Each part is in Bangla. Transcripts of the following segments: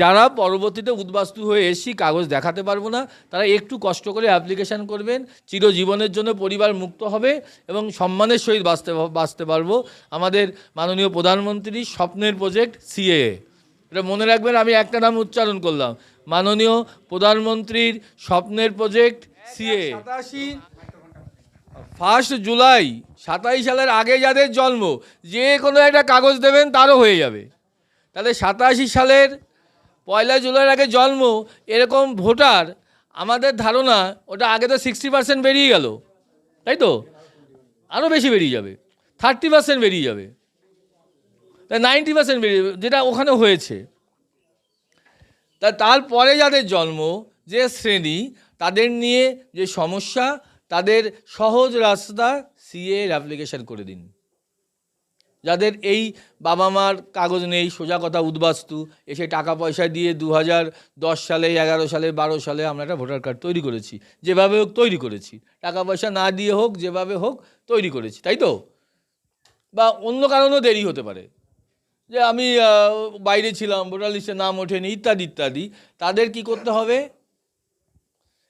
যারা পরবর্তীতে উদ্বাস্তু হয়ে এসছি কাগজ দেখাতে পারব না তারা একটু কষ্ট করে অ্যাপ্লিকেশান করবেন চিরজীবনের জন্য পরিবার মুক্ত হবে এবং সম্মানের সহিত বাঁচতে বাঁচতে পারব। আমাদের মাননীয় প্রধানমন্ত্রীর স্বপ্নের প্রজেক্ট সিএ এটা মনে রাখবেন আমি একটা নাম উচ্চারণ করলাম। মাননীয় প্রধানমন্ত্রীর স্বপ্নের প্রজেক্ট সিএ সাতাশি। ফার্স্ট জুলাই সাতাইশ সালের আগে যাদের জন্ম যে কোনো একটা কাগজ দেবেন তারও হয়ে যাবে। তাহলে সাতাশি সালের পয়লা জুলাইয়ের আগে জন্ম, এরকম ভোটার, আমাদের ধারণা ওটা আগে তো সিক্সটি পার্সেন্ট বেরিয়ে গেল। তাই তো? আরও বেশি বেরিয়ে যাবে। থার্টি পার্সেন্ট বেরিয়ে যাবে। তা নাইনটি পার্সেন্ট বেরিয়ে যাবে, যেটা ওখানে হয়েছে। তা তারপরে যাদের জন্ম, যে শ্রেণি, তাদের নিয়ে যে সমস্যা, তাদের সহজ রাস্তা সিএ এর অ্যাপ্লিকেশন করে দিন। যাদের এই বাবা মার কাগজ নেই, সোজা কথা উদ্বাস্তু, এসে টাকা পয়সা দিয়ে দু হাজার দশ সালে, এগারো সালে, বারো সালে আমরা একটা ভোটার কার্ড তৈরি করেছি। যেভাবে হোক তৈরি করেছি। টাকা পয়সা না দিয়ে হোক, যেভাবে হোক তৈরি করেছি, তাই তো? বা অন্য কারণেও দেরি হতে পারে। যে আমি বাইরে ছিলাম, ভোটার লিস্টে নাম ওঠেনি, ইত্যাদি ইত্যাদি। তাদের কি করতে হবে?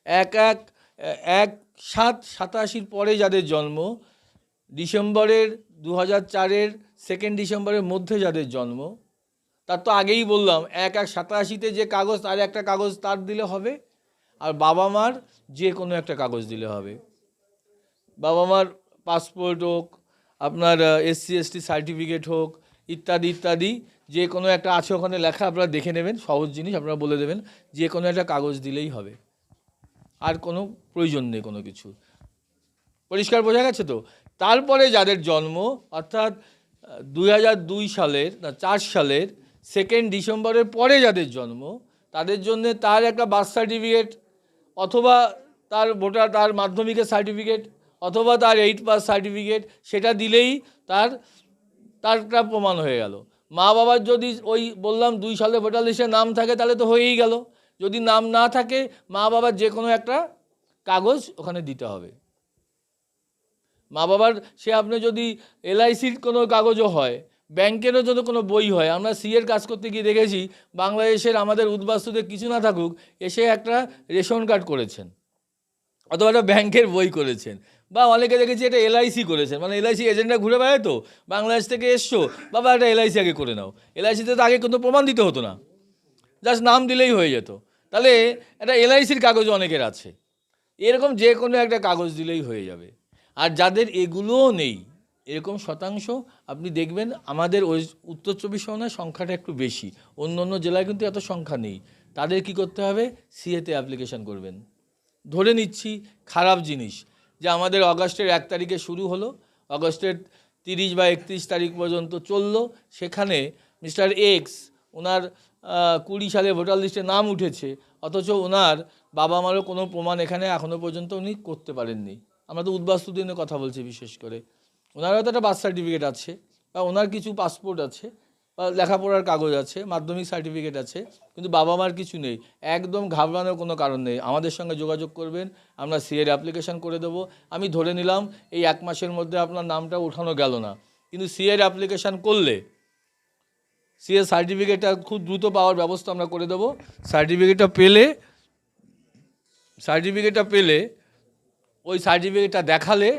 এক এক এক, সাত, সাতাশির পরে যাদের জন্ম, ডিসেম্বরের দু হাজার চারের সেকেন্ড ডিসেম্বরের মধ্যে যাদের জন্ম, তার তো আগেই বললাম, এক এক সাতাশিতে যে কাগজ, তার একটা কাগজ তার দিলে হবে, আর বাবা মার যে কোনো একটা কাগজ দিলে হবে। বাবা মার পাসপোর্ট হোক, আপনার এসসি এসটি সার্টিফিকেট হোক, ইত্যাদি ইত্যাদি, যে কোনো একটা আছে ওখানে লেখা, আপনারা দেখে নেবেন, সহজ জিনিস, আপনারা বলে দেবেন, যে কোনো একটা কাগজ দিলেই হবে। আর কোনো প্রয়োজন নেই কোনো কিছু। পরিষ্কার বোঝা গেছে তো? তারপরে যাদের জন্ম, অর্থাৎ দুই হাজার দুই সালের, না, চার সালের সেকেন্ড ডিসেম্বরের পরে যাদের জন্ম, তাদের জন্য তার একটা বার্থ সার্টিফিকেট অথবা তার ভোটার তার মাধ্যমিকের সার্টিফিকেট অথবা তার এইট পাস সার্টিফিকেট সেটা দিলেই তার, তারটা প্রমাণ হয়ে গেল। মা বাবার যদি ওই বললাম দুই সালে ভোটার লিস্টে নাম থাকে, তাহলে তো হয়েই গেল। যদি নাম না থাকে, মা বাবার যে কোনো একটা কাগজ ওখানে দিতে হবে। মা বাবার, সে আপনি যদি এলআইসির কোনো কাগজও হয়, ব্যাংকেরও যদি কোনো বই হয়, আমরা সিএর কাজ করতে গিয়ে দেখেছি, বাংলাদেশের আমাদের উদ্বাস্তুদের কিছু না থাকুক, এসে একটা রেশন কার্ড করেছেন, অথবা একটা ব্যাংকের বই করেছেন, বা অনেকে দেখেছি এটা এলআইসি করেছেন মানে এলআইসি এজেন্টরা ঘুরে বেড়ায় তো, বাংলাদেশ থেকে এসছো, বাবা একটা এলআইসি আগে করে নাও, এলআইসিতে তো আগে কোনো প্রমাণ দিতে হতো না, জাস্ট নাম দিলেই হয়ে যেত, তাহলে একটা এলআইসির কাগজ অনেকের আছে, এরকম যে কোনো একটা কাগজ দিলেই হয়ে যাবে আর যাদের এগুলোও নেই, এরকম শতাংশ, আপনি দেখবেন আমাদের ওই উত্তর চব্বিশ পরগনার সংখ্যাটা একটু বেশি। অন্য অন্য জেলায় কিন্তু এত সংখ্যা নেই। তাদের কি করতে হবে? সিএতে অ্যাপ্লিকেশন করবেন। ধরে নিচ্ছি খারাপ জিনিস, যে আমাদের অগস্টের এক তারিখে শুরু হলো, অগস্টের তিরিশ বা একত্রিশ তারিখ পর্যন্ত চলল। সেখানে মিস্টার এক্স ওনার কুড়ি সালে ভোটার লিস্টে নাম উঠেছে, অথচ ওনার বাবা মারও কোনো প্রমাণ এখানে এখনও পর্যন্ত উনি করতে পারেননি। আমরা তো উদ্বাস্তু দিনে কথা বলছি বিশেষ করে। ওনার হয়তো একটা বার্থ সার্টিফিকেট আছে, বা ওনার কিছু পাসপোর্ট আছে, বা লেখাপড়ার কাগজ আছে, মাধ্যমিক সার্টিফিকেট আছে, কিন্তু বাবা মার কিছু নেই। একদম ঘাবড়ানোর কোনো কারণ নেই। আমাদের সঙ্গে যোগাযোগ করবেন, আমরা সিএর অ্যাপ্লিকেশান করে দেবো। আমি ধরে নিলাম, এই এক মাসের মধ্যে আপনার নামটা ওঠানো গেল না। কিন্তু সিএর অ্যাপ্লিকেশান করলে সিএ সার্টিফিকেটটা খুব দ্রুত পাওয়ার ব্যবস্থা আমরা করে দেবো। সার্টিফিকেটটা পেলে সার্টিফিকেটটা পেলে ওই সার্টিফিকেটটা দেখালে,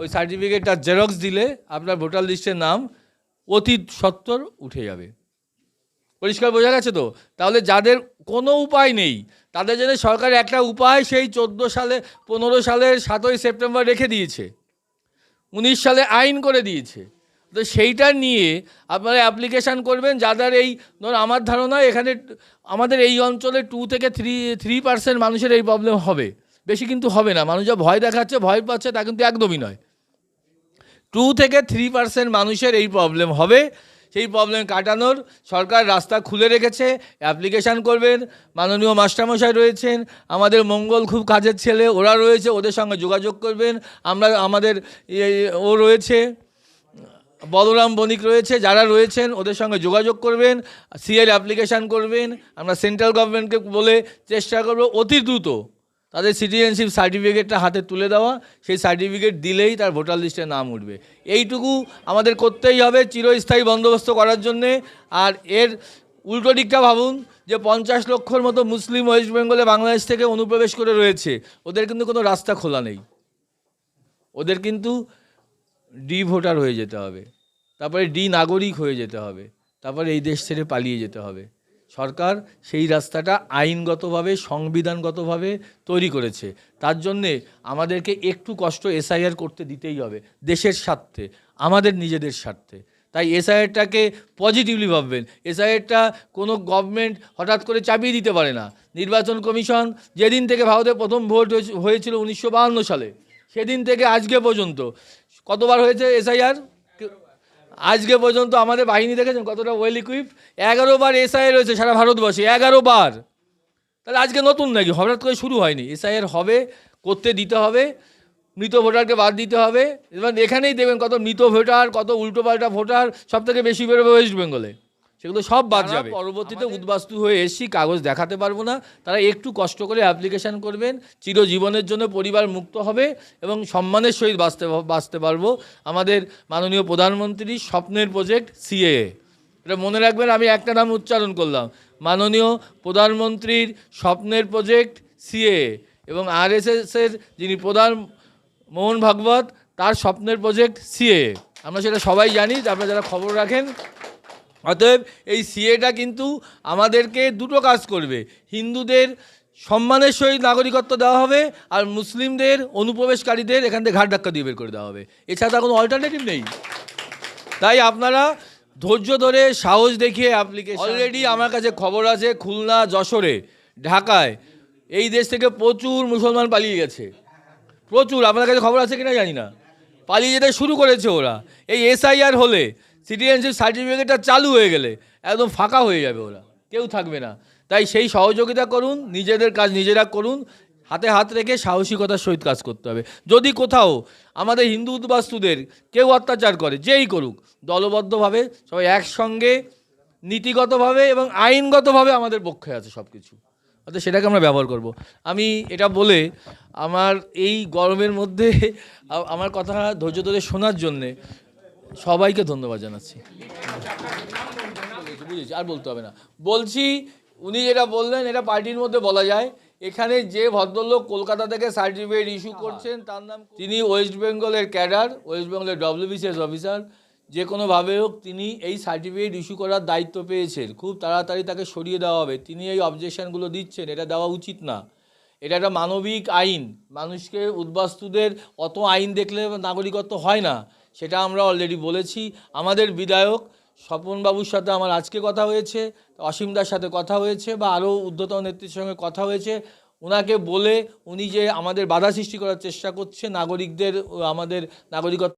ওই সার্টিফিকেটটা জেরক্স দিলে আপনার ভোটার লিস্টের নাম অতি সত্তর উঠে যাবে। পরিষ্কার বোঝা গেছে তো? তাহলে যাদের কোনো উপায় নেই, তাদের জন্য সরকার একটা উপায় সেই চোদ্দ সালে, পনেরো সালের সাতই সেপ্টেম্বর রেখে দিয়েছে। উনিশ সালে আইন করে দিয়েছে। তো সেইটা নিয়ে আপনারা অ্যাপ্লিকেশান করবেন, যাদের এই, ধর আমার ধারণা এখানে, আমাদের এই অঞ্চলে টু থেকে থ্রি থ্রি পার্সেন্ট মানুষের এই প্রবলেম হবে। বেশি কিন্তু হবে না। মানুষ যা ভয় দেখাচ্ছে, ভয় পাচ্ছে, তা কিন্তু একদমই নয়। টু থেকে থ্রি পার্সেন্ট মানুষের এই প্রবলেম হবে। সেই প্রবলেম কাটানোর সরকার রাস্তা খুলে রেখেছে অ্যাপ্লিকেশান করবেন, মাননীয় মাস্টারমশাই রয়েছেন, আমাদের মঙ্গল খুব কাজের ছেলে, ওরা রয়েছে, ওদের সঙ্গে যোগাযোগ করবেন। আমরা, আমাদের এ- ও রয়েছে, বলরাম বণিক রয়েছে, যারা রয়েছেন, ওদের সঙ্গে যোগাযোগ করবেন সিএর অ্যাপ্লিকেশান করবেন। আমরা সেন্ট্রাল গভর্নমেন্টকে বলে চেষ্টা করব, অতি দ্রুত তাদের সিটিজেনশিপ সার্টিফিকেটটা হাতে তুলে দেওয়া, সেই সার্টিফিকেট দিলেই তার ভোটার লিস্টে নাম উঠবে। এইটুকু আমাদের করতেই হবে চিরস্থায়ী বন্দোবস্ত করার জন্যে। আর এর উল্টো দিকটা ভাবুন, যে পঞ্চাশ লক্ষর মতো মুসলিম ওয়েস্ট বেঙ্গলে বাংলাদেশ থেকে অনুপ্রবেশ করে রয়েছে, ওদের কিন্তু কোনো রাস্তা খোলা নেই। ওদের কিন্তু ডি ভোটার হয়ে যেতে হবে, তারপরে ডি নাগরিক হয়ে যেতে হবে, তারপরে এই দেশ ছেড়ে পালিয়ে যেতে হবে। সরকার সেই রাস্তাটা আইনগতভাবে, সংবিধানগতভাবে তৈরি করেছে। তার জন্যে আমাদেরকে একটু কষ্ট এসআইআর করতে দিতেই হবে, দেশের স্বার্থে, আমাদের নিজেদের স্বার্থে। তাই এসআইআরটাকে পজিটিভলি ভাববেন। এসআইআরটা কোনো গভর্নমেন্ট হঠাৎ করে চাপিয়ে দিতে পারে না। নির্বাচন কমিশন যেদিন থেকে ভারতে প্রথম ভোট হয়েছে- হয়েছিল উনিশশো সালে, সেদিন থেকে আজকে পর্যন্ত। কতবার হয়েছে এসআইআর? আজকে পর্যন্ত আমাদের বাহিনী দেখেছেন কতটা ওয়েল ইকুইপ এগারো বার এসআই রয়েছে সারা ভারতবর্ষে, এগারো বার। তাহলে আজকে নতুন নাকি? হঠাৎ করে শুরু হয়নি। এসআইয়ের হবে, করতে দিতে হবে, মৃত ভোটারকে বাদ দিতে হবে। এবার এখানেই দেখবেন কত মৃত ভোটার, কত উল্টোপাল্টা ভোটার সব থেকে বেশি বেরোবে ওয়েস্ট বেঙ্গলে সেগুলো সব বাদ যাবে। পরবর্তীতে উদ্বাস্তু হয়ে এসছি কাগজ দেখাতে পারব না। তারা একটু কষ্ট করে অ্যাপ্লিকেশন করবেন চিরজীবনের জন্য পরিবার মুক্ত হবে এবং সম্মানের সহিত বাঁচতে বাঁচতে পারব। আমাদের মাননীয় প্রধানমন্ত্রীর স্বপ্নের প্রজেক্ট সিএএ। এটা মনে রাখবেন আমি একটা নাম উচ্চারণ করলাম। মাননীয় প্রধানমন্ত্রীর স্বপ্নের প্রজেক্ট সিএ এবং আরএসএসের যিনি প্রধান মোহন ভাগবত তার স্বপ্নের প্রজেক্ট সিএ আমরা সেটা সবাই জানি আপনারা যারা খবর রাখেন অতএব এই সিএটা কিন্তু আমাদেরকে দুটো কাজ করবে। হিন্দুদের সম্মানের সহিত নাগরিকত্ব দেওয়া হবে আর মুসলিমদের অনুপ্রবেশকারীদের এখান থেকে ঘাট ধাক্কা দিয়ে বের করে দেওয়া হবে। এছাড়া কোনো অল্টারনেটিভ নেই। তাই আপনারা ধৈর্য ধরে সাহস দেখিয়ে অ্যাপ্লিকেশন অলরেডি আমার কাছে খবর আছে খুলনা যশোরে ঢাকায় এই দেশ থেকে প্রচুর মুসলমান পালিয়ে গেছে। প্রচুর। আপনার কাছে খবর আছে কিনা জানি না। পালিয়ে যেতে শুরু করেছে ওরা। এই এসআইআর হলে সিটিজেনশিপ সার্টিফিকেটটা চালু হয়ে গেলে একদম ফাঁকা হয়ে যাবে ওরা। কেউ থাকবে না। তাই সেই সহযোগিতা করুন, নিজেদের কাজ নিজেরা করুন, হাতে হাত রেখে সাহসিকতার সহিত কাজ করতে হবে। যদি কোথাও আমাদের হিন্দু উদ্বাস্তুদের কেউ অত্যাচার করে, যেই করুক, দলবদ্ধভাবে, সবাই একসঙ্গে, নীতিগতভাবে এবং আইনগতভাবে আমাদের পক্ষে আছে সব কিছু অর্থাৎ সেটাকে আমরা ব্যবহার করব। আমি এটা বলে আমার এই গরমের মধ্যে আমার কথা ধৈর্য ধরে শোনার জন্যে সবাইকে ধন্যবাদ জানাচ্ছি। বুঝেছি, আর বলতে হবে না। বলছি উনি যেটা বললেন এটা পার্টির মধ্যে বলা যায়। এখানে যে ভদ্রলোক কলকাতা থেকে সার্টিফিকেট ইস্যু করছেন তার নাম তিনি ওয়েস্ট বেঙ্গলের ক্যাডার ওয়েস্ট বেঙ্গলের ডব্লিউবিসিএস অফিসার। যে কোনোভাবে হোক তিনি এই সার্টিফিকেট ইস্যু করার দায়িত্ব পেয়েছেন। খুব তাড়াতাড়ি তাকে সরিয়ে দেওয়া হবে। তিনি এই অবজেকশনগুলো দিচ্ছেন এটা দেওয়া উচিত না। এটা একটা মানবিক আইন। মানুষকে উদ্বাস্তুদের অত আইন দেখলে নাগরিকত্ব হয় না, সেটা আমরা অলরেডি বলেছি। আমাদের বিধায়ক স্বপনবাবুর সাথে আমার আজকে কথা হয়েছে অসীমদার সাথে কথা হয়েছে বা আরও উদ্ধত নেত্রীর সঙ্গে কথা হয়েছে। ওনাকে বলে উনি যে আমাদের বাধা সৃষ্টি করার চেষ্টা করছে, নাগরিকদের, আমাদের নাগরিকত্ব